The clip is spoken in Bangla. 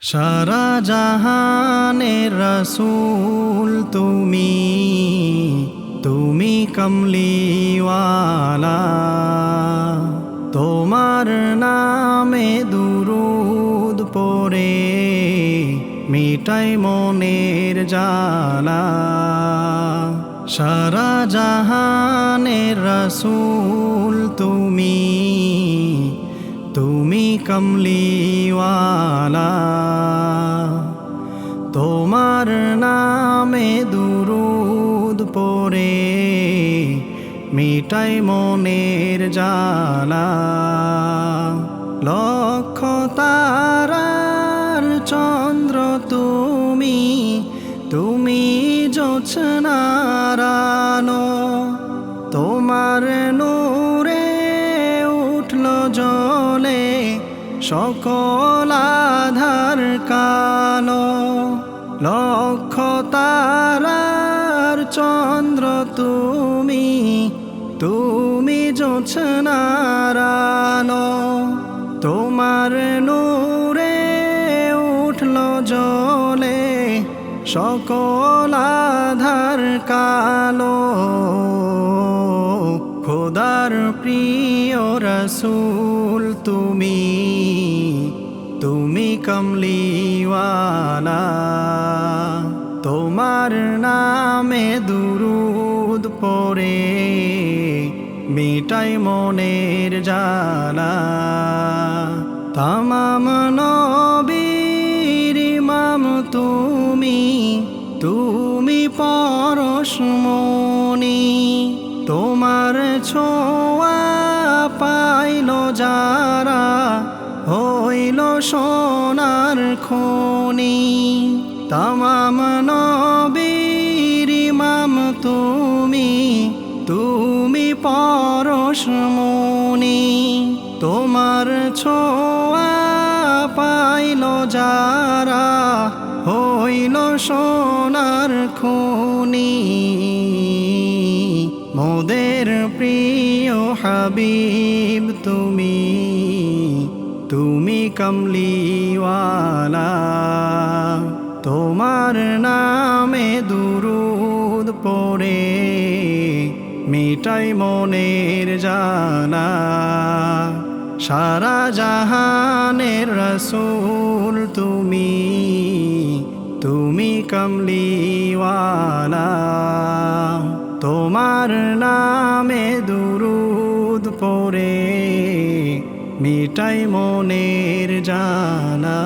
সারা জাহানের রসুল তুমি তুমি কমলিওয়ালা। তোমার নামে দুরুদ পরে মিটাই মনের জালা সারা জাহানের রসুল তুমি কমলিওয়ালা তোমার নামে দুরুদ পরে মিটাই মনের জালা লক্ষ তারার চন্দ্র তুমি তুমি জোছনারানো সকল আধার কালো, লক্ষ তারার চন্দ্র তুমি তুমি জোছনারানো তোমার নূরে উঠল জলে, সকল আধার কালো। রসুল, তুমি তুমি কমলিওয়ালা। তোমার নামে দুরুদ পরে মিটাই মনের জালা তামাম নবীর ইমাম তুমি তুমি পরশমণি তোমার ছোঁয়া পাইল যারা, হইল সোনার খনি। তামাম নবীর তুমি তুমি পরশমণি তোমার ছোঁয়া পাইল যারা, হইল সোনার মোদের প্রিয় হাবিব, তুমি তুমি কমলিওয়ালা। তোমার নামে দুরুদ পড়ে, মিটাই মনের জানা। সারা জাহানের রসুল, তুমি তুমি কমলিওয়ালা। তোমার নামে দুরুদ পরে মিটাই মনের জানা।